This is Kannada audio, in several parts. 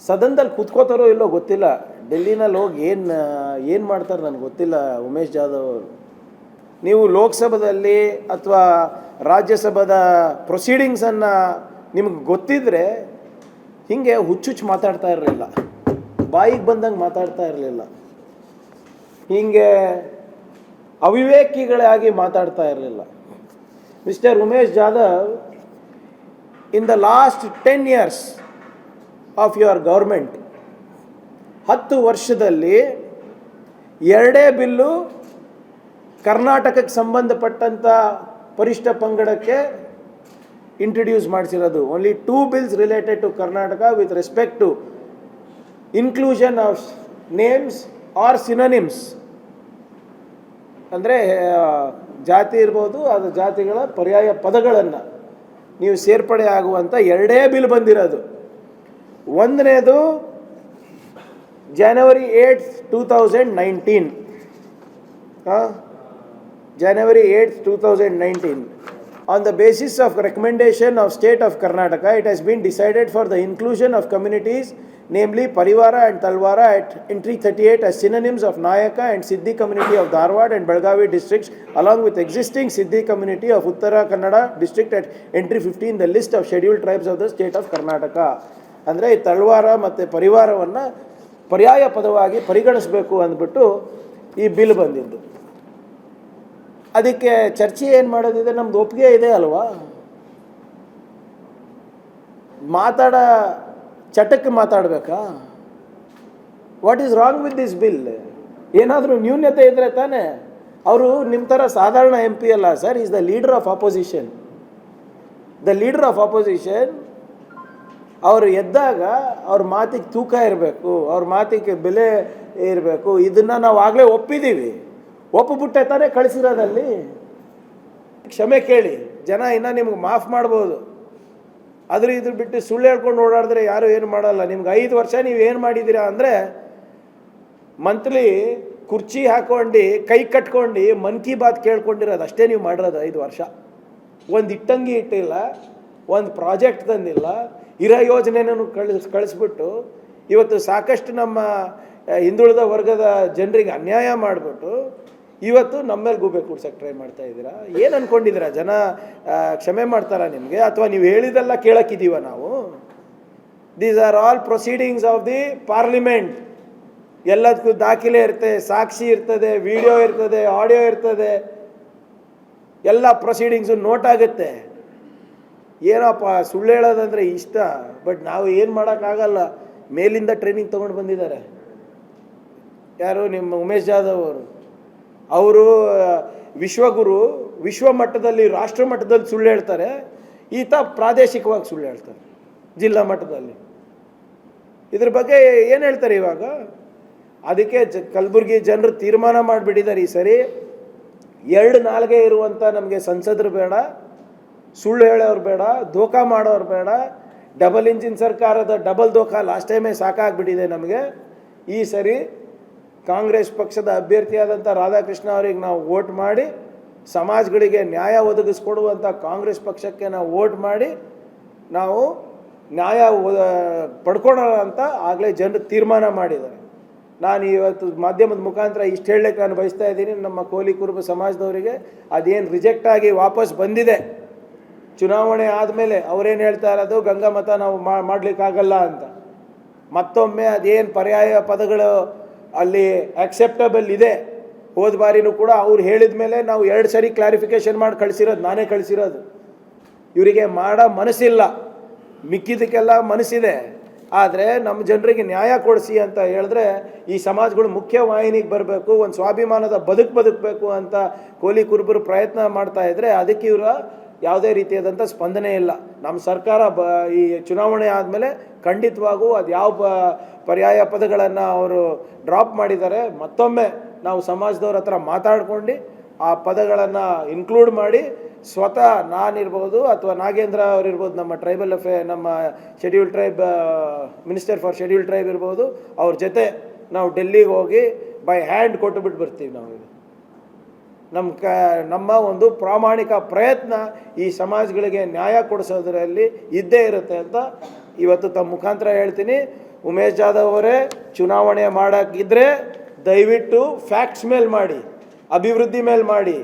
ಸದನದಲ್ಲಿ ಕೂತ್ಕೋತಾರೋ ಇಲ್ಲೋ ಗೊತ್ತಿಲ್ಲ. ಡೆಲ್ಲಿನಲ್ಲಿ ಹೋಗಿ ಏನು ಏನು ಮಾಡ್ತಾರೆ ನನಗೆ ಗೊತ್ತಿಲ್ಲ ಉಮೇಶ್ ಜಾಧವ್ ಅವರು. ನೀವು ಲೋಕಸಭೆಯಲ್ಲಿ ಅಥವಾ ರಾಜ್ಯಸಭಾದ ಪ್ರೊಸೀಡಿಂಗ್ಸನ್ನು ನಿಮ್ಗೆ ಗೊತ್ತಿದ್ದರೆ ಹೀಗೆ ಹುಚ್ಚುಚ್ಚು ಮಾತಾಡ್ತಾ ಇರಲಿಲ್ಲ. ಬಾಯಿಗೆ ಬಂದಂಗೆ ಮಾತಾಡ್ತಾ ಇರಲಿಲ್ಲ. ಹೀಗೆ ಅವಿವೇಕಿಗಳಾಗಿ ಮಾತಾಡ್ತಾ ಇರಲಿಲ್ಲ. Mister Umesh Jadhav, in the last ten years of your government ಹತ್ತು ವರ್ಷದಲ್ಲಿ ಎರಡೇ ಬಿಲ್ಲು ಕರ್ನಾಟಕಕ್ಕೆ ಸಂಬಂಧಪಟ್ಟಂಥ ಪರಿಷ್ಠ ಪಂಗಡಕ್ಕೆ introduce ಮಾಡಿಸಿರೋದು. Only two bills related to Karnataka with respect to inclusion of names or synonyms ಅಂದರೆ ಜಾತಿ ಇರ್ಬೋದು ಅದು ಜಾತಿಗಳ ಪರ್ಯಾಯ ಪದಗಳನ್ನು ನೀವು ಸೇರ್ಪಡೆ ಆಗುವಂಥ ಎರಡೇ ಬಿಲ್ ಬಂದಿರೋದು. ಒಂದನೇದು January eight two thousand nineteen January 8th, 2019. On the basis of recommendation of State of Karnataka, it has been decided for the inclusion of communities, namely Parivara and Talwara at entry 38 as synonyms of Nayaka and Siddhi community of Dharwad and Belgavi districts, along with existing Siddhi community of Uttara Kannada district at entry 15, the list of scheduled tribes of the state of Karnataka. ಅಂದರೆ ಈ ತಳ್ವಾರ ಮತ್ತು ಪರಿವಾರವನ್ನು ಪರ್ಯಾಯ ಪದವಾಗಿ ಪರಿಗಣಿಸಬೇಕು ಅಂದ್ಬಿಟ್ಟು ಈ ಬಿಲ್ ಬಂದಿದ್ದು. ಅದಕ್ಕೆ ಚರ್ಚೆ ಏನು ಮಾಡೋದಿದೆ? ನಮ್ದು ಒಪ್ಪಿಗೆ ಇದೆ ಅಲ್ವಾ? ಮಾತಾಡ, ಚಟಕ್ಕೆ ಮಾತಾಡಬೇಕಾ? What is wrong with this bill ಏನಾದರೂ ನ್ಯೂನ್ಯತೆ ಇದ್ದರೆ ತಾನೇ. ಅವರು ನಿಮ್ಮ ಥರ ಸಾಧಾರಣ ಎಂ ಪಿ ಅಲ್ಲ sir is the leader of opposition the leader of opposition ಅವರು ಎದ್ದಾಗ ಅವ್ರ ಮಾತಿಗೆ ತೂಕ ಇರಬೇಕು, ಅವ್ರ ಮಾತಿಗೆ ಬೆಲೆ ಇರಬೇಕು, ಇದನ್ನು ನಾವು ಆಗಲೇ ಒಪ್ಪಿದ್ದೀವಿ ಒಪ್ಪಿಬಿಟ್ಟೆ ತಾನೇ ಕಳಿಸಿರೋದಲ್ಲಿ. ಕ್ಷಮೆ ಕೇಳಿ, ಜನ ಇನ್ನೂ ನಿಮ್ಗೆ ಮಾಫ್ ಮಾಡ್ಬೋದು. ಆದರೆ ಇದ್ರ ಬಿಟ್ಟು ಸುಳ್ಳು ಹೇಳ್ಕೊಂಡು ಓಡಾಡಿದ್ರೆ ಯಾರು ಏನು ಮಾಡಲ್ಲ. ನಿಮ್ಗೆ ಐದು ವರ್ಷ ನೀವು ಏನು ಮಾಡಿದ್ದೀರಾ ಅಂದರೆ, ಮಂತ್ಲಿ ಕುರ್ಚಿ ಹಾಕೊಂಡು, ಕೈ ಕಟ್ಕೊಂಡು, ಮನ್ ಕಿ ಬಾತ್ ಕೇಳ್ಕೊಂಡಿರೋದು. ಅಷ್ಟೇ ನೀವು ಮಾಡಿರೋದು ಐದು ವರ್ಷ. ಒಂದು ಇಟ್ಟಂಗಿ ಇಟ್ಟಿಲ್ಲ, ಒಂದು ಪ್ರಾಜೆಕ್ಟ್ ತಂದಿಲ್ಲ ಇರೋ ಯೋಜನೆಯನ್ನು ಕಳಿಸ್ ಕಳಿಸ್ಬಿಟ್ಟು ಇವತ್ತು ಸಾಕಷ್ಟು ನಮ್ಮ ಹಿಂದುಳಿದ ವರ್ಗದ ಜನರಿಗೆ ಅನ್ಯಾಯ ಮಾಡಿಬಿಟ್ಟು ಇವತ್ತು ನಮ್ಮ ಮೇಲೆ ಗೂಬೆ ಕೂಡ್ಸಕ್ಕೆ ಟ್ರೈ ಮಾಡ್ತಾ ಇದ್ದೀರಾ? ಏನು ಅಂದ್ಕೊಂಡಿದ್ದೀರಾ ಜನ ಕ್ಷಮೆ ಮಾಡ್ತಾರಾ ನಿಮಗೆ? ಅಥವಾ ನೀವು ಹೇಳಿದೆಲ್ಲ ಕೇಳಕ್ಕಿದ್ದೀವ ನಾವು? These are all proceedings of the parliament ಎಲ್ಲದಕ್ಕೂ ದಾಖಲೆ ಇರುತ್ತೆ ಸಾಕ್ಷಿ ಇರ್ತದೆ ವಿಡಿಯೋ ಇರ್ತದೆ ಆಡಿಯೋ ಇರ್ತದೆ. ಎಲ್ಲ ಪ್ರೊಸೀಡಿಂಗ್ಸು ನೋಟ್ ಆಗುತ್ತೆ. ಏನಪ್ಪ, ಸುಳ್ಳು ಹೇಳೋದಂದ್ರೆ ಇಷ್ಟ, ಬಟ್ ನಾವು ಏನು ಮಾಡೋಕ್ಕಾಗಲ್ಲ. ಮೇಲಿಂದ ಟ್ರೈನಿಂಗ್ ತೊಗೊಂಡು ಬಂದಿದ್ದಾರೆ. ಯಾರು? ನಿಮ್ಮ ಉಮೇಶ್ ಜಾಧವ್ ಅವರು. ಅವರು ವಿಶ್ವಗುರು, ವಿಶ್ವ ಮಟ್ಟದಲ್ಲಿ, ರಾಷ್ಟ್ರ ಮಟ್ಟದಲ್ಲಿ ಸುಳ್ಳು ಹೇಳ್ತಾರೆ. ಈತ ಪ್ರಾದೇಶಿಕವಾಗಿ ಸುಳ್ಳು ಹೇಳ್ತಾರೆ, ಜಿಲ್ಲಾ ಮಟ್ಟದಲ್ಲಿ. ಇದ್ರ ಬಗ್ಗೆ ಏನು ಹೇಳ್ತಾರೆ ಇವಾಗ? ಅದಕ್ಕೆ ಜ, ಕಲಬುರಗಿ ಜನರು ತೀರ್ಮಾನ ಮಾಡಿಬಿಟ್ಟಿದ್ದಾರೆ ಈ ಸರಿ. ಎರಡು ನಾಲ್ಗೆ ಇರುವಂಥ ನಮಗೆ ಸಂಸದರು ಬೇಡ. ಸುಳ್ಳು ಹೇಳೋರು ಬೇಡ ದೋಖಾ ಮಾಡೋರು ಬೇಡ. ಡಬಲ್ ಇಂಜಿನ್ ಸರ್ಕಾರದ ಡಬಲ್ ದೋಖಾ ಲಾಸ್ಟ್ ಟೈಮೇ ಸಾಕಾಗ್ಬಿಟ್ಟಿದೆ ನಮಗೆ. ಈ ಸರಿ ಕಾಂಗ್ರೆಸ್ ಪಕ್ಷದ ಅಭ್ಯರ್ಥಿಯಾದಂಥ ರಾಧಾಕೃಷ್ಣ ಅವರಿಗೆ ನಾವು ವೋಟ್ ಮಾಡಿ, ಸಮಾಜಗಳಿಗೆ ನ್ಯಾಯ ಒದಗಿಸ್ಕೊಡುವಂಥ ಕಾಂಗ್ರೆಸ್ ಪಕ್ಷಕ್ಕೆ ನಾವು ವೋಟ್ ಮಾಡಿ, ನಾವು ನ್ಯಾಯ ಪಡ್ಕೊಳ್ಳೋಣ ಅಂತ ಆಗಲೇ ಜನರು ತೀರ್ಮಾನ ಮಾಡಿದ್ದಾರೆ. ನಾನು ಇವತ್ತು ಮಾಧ್ಯಮದ ಮುಖಾಂತರ ಇಷ್ಟು ಹೇಳಲಿಕ್ಕೆ ನಾನು ಬಯಸ್ತಾ ಇದ್ದೀನಿ, ನಮ್ಮ ಕೋಲಿ ಕುರುಬ ಸಮಾಜದವರಿಗೆ ಅದೇನು ರಿಜೆಕ್ಟ್ ಆಗಿ ವಾಪಸ್ ಬಂದಿದೆ. ಚುನಾವಣೆ ಆದಮೇಲೆ ಅವರೇನು ಹೇಳ್ತಾ ಇರೋದು ಗಂಗಾ ಮತ ನಾವು ಮಾಡಲಿಕ್ಕಾಗಲ್ಲ ಅಂತ. ಮತ್ತೊಮ್ಮೆ ಅದೇನು ಪರ್ಯಾಯ ಪದಗಳು ಅಲ್ಲಿ ಆಕ್ಸೆಪ್ಟಬಲ್ ಇದೆ, ಹೋದ ಬಾರಿನೂ ಕೂಡ ಅವ್ರು ಹೇಳಿದ ಮೇಲೆ ನಾವು ಎರಡು ಸರಿ ಕ್ಲಾರಿಫಿಕೇಶನ್ ಮಾಡಿ ಕಳಿಸಿರೋದು, ನಾನೇ ಕಳಿಸಿರೋದು. ಇವರಿಗೆ ಮಾಡೋ ಮನಸ್ಸಿಲ್ಲ. ಮಿಕ್ಕಿದ್ದಕ್ಕೆಲ್ಲ ಮನಸ್ಸಿದೆ. ಆದರೆ ನಮ್ಮ ಜನರಿಗೆ ನ್ಯಾಯ ಕೊಡಿಸಿ ಅಂತ ಹೇಳಿದ್ರೆ ಈ ಸಮಾಜಗಳು ಮುಖ್ಯ ವಾಹಿನಿಗೆ ಬರಬೇಕು, ಒಂದು ಸ್ವಾಭಿಮಾನದ ಬದುಕು ಬದುಕಬೇಕು ಅಂತ ಕೋಲಿ ಕುರುಬರು ಪ್ರಯತ್ನ ಮಾಡ್ತಾ ಇದ್ದರೆ ಅದಕ್ಕೆ ಇವರ ಯಾವುದೇ ರೀತಿಯಾದಂಥ ಸ್ಪಂದನೆ ಇಲ್ಲ. ನಮ್ಮ ಸರ್ಕಾರ ಬ, ಈ ಚುನಾವಣೆ ಆದಮೇಲೆ ಖಂಡಿತವಾಗೂ ಅದು ಯಾವ ಪರ್ಯಾಯ ಪದಗಳನ್ನು ಅವರು ಡ್ರಾಪ್ ಮಾಡಿದ್ದಾರೆ, ಮತ್ತೊಮ್ಮೆ ನಾವು ಸಮಾಜದವ್ರ ಹತ್ರ ಮಾತಾಡ್ಕೊಂಡು ಆ ಪದಗಳನ್ನು ಇನ್ಕ್ಲೂಡ್ ಮಾಡಿ ಸ್ವತಃ ನಾನಿರ್ಬೋದು ಅಥವಾ ನಾಗೇಂದ್ರ ಅವರಿರ್ಬೋದು ನಮ್ಮ ಟ್ರೈಬಲ್ ಅಫೇ ನಮ್ಮ schedule tribe minister for schedule tribe ಇರ್ಬೋದು, ಅವ್ರ ಜೊತೆ ನಾವು ಡೆಲ್ಲಿಗೆ ಹೋಗಿ ಬೈ ಹ್ಯಾಂಡ್ ಕೊಟ್ಟುಬಿಟ್ಟು ಬರ್ತೀವಿ ನಾವು ನಮ್ಮ ಕ, ನಮ್ಮ ಒಂದು ಪ್ರಾಮಾಣಿಕ ಪ್ರಯತ್ನ ಈ ಸಮಾಜಗಳಿಗೆ ನ್ಯಾಯ ಕೊಡಿಸೋದ್ರಲ್ಲಿ ಇದ್ದೇ ಇರುತ್ತೆ ಅಂತ ಇವತ್ತು ತಮ್ಮ ಮುಖಾಂತರ ಹೇಳ್ತೀನಿ. ಉಮೇಶ್ ಜಾಧವ್ ಅವರೇ, ಚುನಾವಣೆ ಮಾಡೋಕ್ಕಿದ್ರೆ ದಯವಿಟ್ಟು ಫ್ಯಾಕ್ಟ್ಸ್ ಮೇಲೆ ಮಾಡಿ, ಅಭಿವೃದ್ಧಿ ಮೇಲೆ ಮಾಡಿ,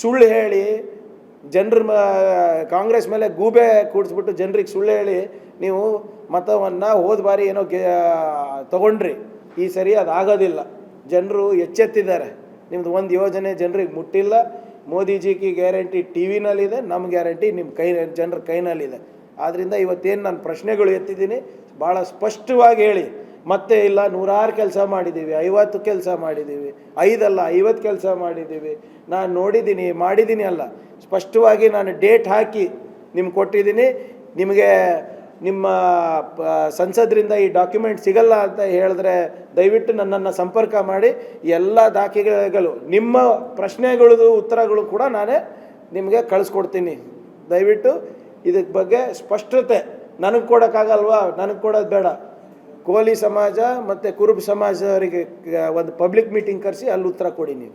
ಸುಳ್ಳು ಹೇಳಿ, ಜನರ ಕಾಂಗ್ರೆಸ್ ಮೇಲೆ ಗೂಬೆ ಕೂಡಿಸ್ಬಿಟ್ಟು ಜನರಿಗೆ ಸುಳ್ಳು ಹೇಳಿ, ನೀವು ಮತವನ್ನು ಹೋದ ಬಾರಿ ಏನೋ ಗೆ ತಗೊಂಡ್ರಿ. ಈ ಸರಿ ಅದಾಗೋದಿಲ್ಲ. ಜನರು ಎಚ್ಚೆತ್ತಿದ್ದಾರೆ. ನಿಮ್ದು ಒಂದು ಯೋಜನೆ ಜನರಿಗೆ ಮುಟ್ಟಿಲ್ಲ, ಮೋದಿಜಿಗೆ ಗ್ಯಾರಂಟಿ ಟಿ ವಿನಲ್ಲಿದೆ ನಮ್ಮ ಗ್ಯಾರಂಟಿ ನಿಮ್ಮ ಕೈ, ಜನರ ಕೈನಲ್ಲಿದೆ. ಆದ್ದರಿಂದ ಇವತ್ತೇನು ನಾನು ಪ್ರಶ್ನೆಗಳು ಎತ್ತಿದ್ದೀನಿ ಭಾಳ ಸ್ಪಷ್ಟವಾಗಿ ಹೇಳಿ. ಮತ್ತೆ ಇಲ್ಲ, ನೂರಾರು ಕೆಲಸ ಮಾಡಿದ್ದೀವಿ ಐವತ್ತು ಕೆಲಸ ಮಾಡಿದ್ದೀವಿ ಐದಲ್ಲ, ಐವತ್ತು ಕೆಲಸ ಮಾಡಿದ್ದೀವಿ ನಾನು ನೋಡಿದ್ದೀನಿ ಮಾಡಿದ್ದೀನಿ ಅಲ್ಲ. ಸ್ಪಷ್ಟವಾಗಿ ನಾನು ಡೇಟ್ ಹಾಕಿ ನಿಮ್ಗೆ ಕೊಟ್ಟಿದ್ದೀನಿ ನಿಮಗೆ ನಿಮ್ಮ ಸಂಸದರಿಂದ ಈ ಡಾಕ್ಯುಮೆಂಟ್ ಸಿಗಲ್ಲ ಅಂತ ಹೇಳಿದ್ರೆ ದಯವಿಟ್ಟು ನನ್ನನ್ನು ಸಂಪರ್ಕ ಮಾಡಿ. ಎಲ್ಲ ದಾಖಲೆಗಳು, ನಿಮ್ಮ ಪ್ರಶ್ನೆಗಳದು ಉತ್ತರಗಳು ಕೂಡ ನಾನೇ ನಿಮಗೆ ಕಳಿಸ್ಕೊಡ್ತೀನಿ. ದಯವಿಟ್ಟು ಇದಕ್ಕೆ ಬಗ್ಗೆ ಸ್ಪಷ್ಟತೆ ನನಗೆ ಕೊಡೋಕ್ಕಾಗಲ್ವಾ? ನನಗೆ ಕೊಡೋದು ಬೇಡ. ಕೋಲಿ ಸಮಾಜ ಮತ್ತು ಕುರುಬ್ ಸಮಾಜದವರಿಗೆ ಒಂದು ಪಬ್ಲಿಕ್ ಮೀಟಿಂಗ್ ಕರೆಸಿ ಅಲ್ಲಿ ಉತ್ತರ ಕೊಡಿ ನೀವು.